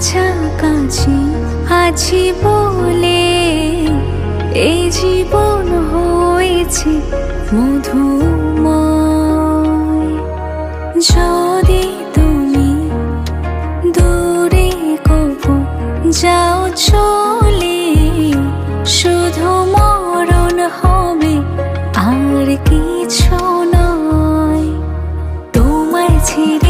কাছাকাছি আছি বলে এই জীবন হয়েছে মধুময়। যদি তুমি দূরে কবু যাও চলে, শুধু মরণ হবে আর কিছু নয়। তোমায় ছেড়ে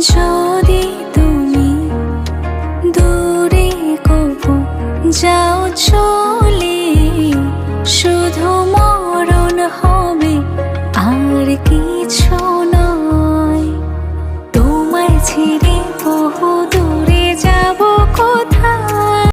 যদি তুমি দূরে কব যাও চলে, শুধু মরণ হবে আর কিছু নয়। তোমায় ছেড়ে বহুত